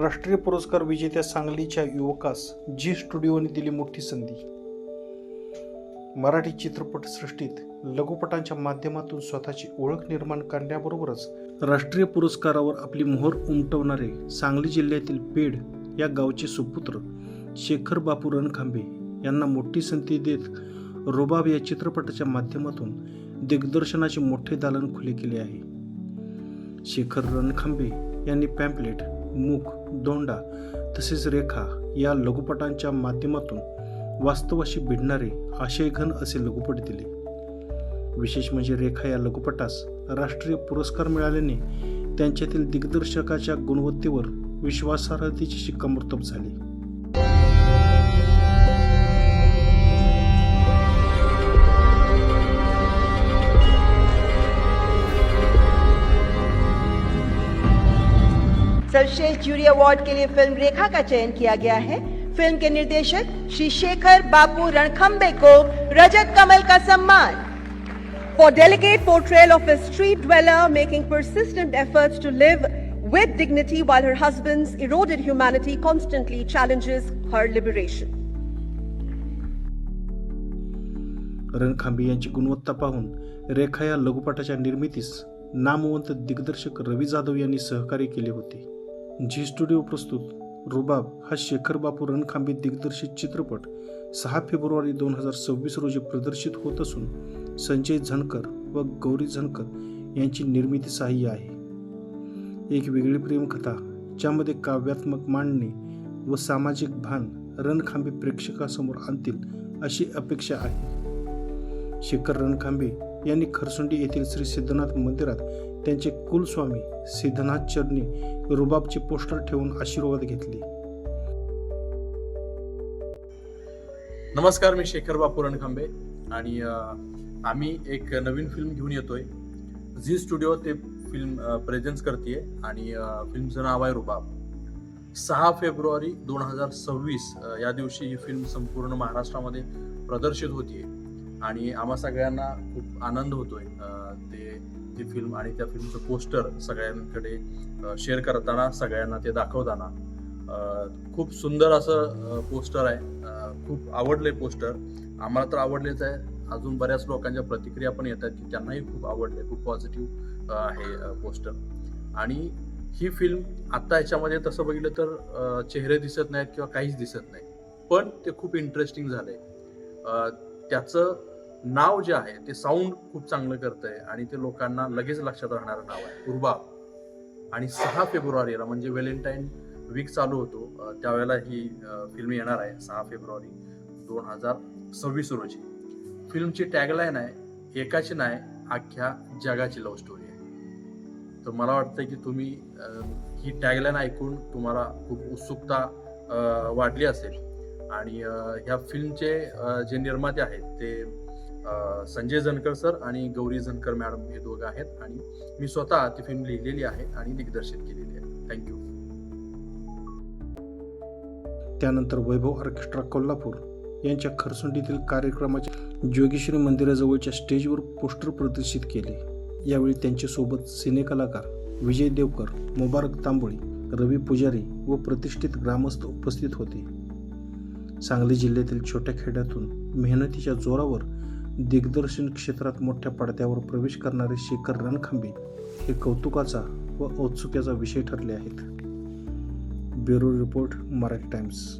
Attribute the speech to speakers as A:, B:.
A: राष्ट्रीय पुरस्कार विजेत्या सांगलीच्या युवकास जी स्टुडिओने दिली मोठी संधी. मराठी चित्रपटसृष्टीत लघुपटांच्या माध्यमातून स्वतःची ओळख निर्माण करण्याबरोबरच राष्ट्रीय पुरस्कारावर आपली मोहर उमटवणारे सांगली जिल्ह्यातील पेड या गावचे सुपुत्र शेखर बापू रणखांबे यांना मोठी संधी देत रुबाब या चित्रपटाच्या माध्यमातून दिग्दर्शनाचे मोठे दालन खुले केले आहे. शेखर रणखांबे यांनी पॅम्पलेट मूक दोंडा तसेच रेखा या लघुपटांच्या माध्यमातून वास्तवाशी भिडणारे आशयघन असे लघुपट दिले. विशेष म्हणजे रेखा या लघुपटास राष्ट्रीय पुरस्कार मिळाल्याने त्यांच्यातील दिग्दर्शकाच्या गुणवत्तेवर विश्वासार्हतेची शिक्कामोर्तब झाली.
B: सर्वश्रेष्ठ जूरी अवार्ड के लिए फ़िल्म रेखा का चयन किया गया है। फ़िल्म के निर्देशक श्री शेखर बापू रणखंबे को रजत कमल का सम्मान।
C: For delicate portrayal of street dweller making persistent efforts to live with dignity while her husband's eroded humanity constantly challenges her liberation
A: Rankhambi गुणवत्ता पाहून रेखा या लघुपटाच्या नामवंत दिग्दर्शक रवि जाधव सहकार्य केले झी स्टुडिओ प्रस्तुत रुबाब हा शेखर बापू रणखांबे दिग्दर्शित चित्रपट सहा फेब्रुवारी दोन हजार सव्वीस रोजी प्रदर्शित होत असून संजय झणकर व गौरी झणकर यांची निर्मिती सहाय्य आहे. एक वेगळी प्रेमकथा ज्यामध्ये काव्यात्मक मांडणी व सामाजिक भान रणखांबे प्रेक्षकासमोर आणतील अशी अपेक्षा आहे. शेखर रणखांबे यांनी खरसुंडी येथील श्री सिद्धनाथ मंदिरात त्यांचे कुलस्वामी सिद्धनाथ चरणी रुबाबचे पोस्टर ठेवून आशीर्वाद घेतले.
D: नमस्कार मी शेखर बापू रणखांबे आणि आम्ही एक नवीन फिल्म घेऊन येतोय. झी स्टुडिओ ते फिल्म प्रेझेन्स करते आणि फिल्मचं नाव आहे रुबाब. सहा फेब्रुवारी दोन हजार सव्वीस या दिवशी ही फिल्म संपूर्ण महाराष्ट्रामध्ये प्रदर्शित होतीये. आणि आम्हा सगळ्यांना खूप आनंद होतोय ते ती फिल्म आणि त्या फिल्मचं पोस्टर सगळ्यांकडे शेअर करताना सगळ्यांना ते दाखवताना. खूप सुंदर असं पोस्टर आहे. खूप आवडले पोस्टर आम्हाला तर आवडलेच आहे. अजून बऱ्याच लोकांच्या प्रतिक्रिया पण येतात की त्यांनाही खूप आवडले खूप पॉझिटिव्ह आहे पोस्टर आणि ही फिल्म आत्ता ह्याच्यामध्ये तसं बघितलं तर चेहरे दिसत नाहीत किंवा काहीच दिसत नाही. पण ते खूप इंटरेस्टिंग झालंय. त्याचं नाव जे आहे ते साऊंड खूप चांगलं करतंय आणि ते लोकांना लगेच लक्षात राहणारं नाव आहे. रुबाब आणि सहा फेब्रुवारीला म्हणजे व्हॅलेंटाईन वीक चालू होतो त्यावेळेला ही फिल्म येणार आहे सहा फेब्रुवारी दोन हजार सव्वीस रोजी. फिल्मची टॅगलाईन आहे एकाची नाही अख्ख्या जगाची लव्ह स्टोरी आहे. तर मला वाटतं की तुम्ही ही टॅगलाईन ऐकून तुम्हाला खूप उत्सुकता वाढली असेल. आणि ह्या फिल्मचे जे निर्माते आहेत ते संजय जनकर सर आणि गौरी जनकर मॅडम हे दोघं आहेत आणि मी स्वतः ती फिल्म लिहिलेली आहे आणि दिग्दर्शित केलेली आहे. थँक्यू
A: त्यानंतर वैभव ऑर्केस्ट्रा कोल्हापूर यांच्या खरसुंडीतील कार्यक्रमाच्या जोगेश्वरी मंदिराजवळच्या स्टेजवर पोस्टर प्रदर्शित केले. यावेळी त्यांच्यासोबत सिनेकलाकार विजय देवकर मुबारक तांबोळी रवी पुजारी व प्रतिष्ठित ग्रामस्थ उपस्थित होते. सांगली जिल्ह्यातील छोट्या खेड्यातून मेहनतीच्या जोरावर दिग्दर्शन क्षेत्रात मोठ्या पडद्यावर प्रवेश करणारे शेखर रणखांबे हे कौतुकाचा व औत्सुक्याचा विषय ठरले आहेत. Bureau report Marathi Times.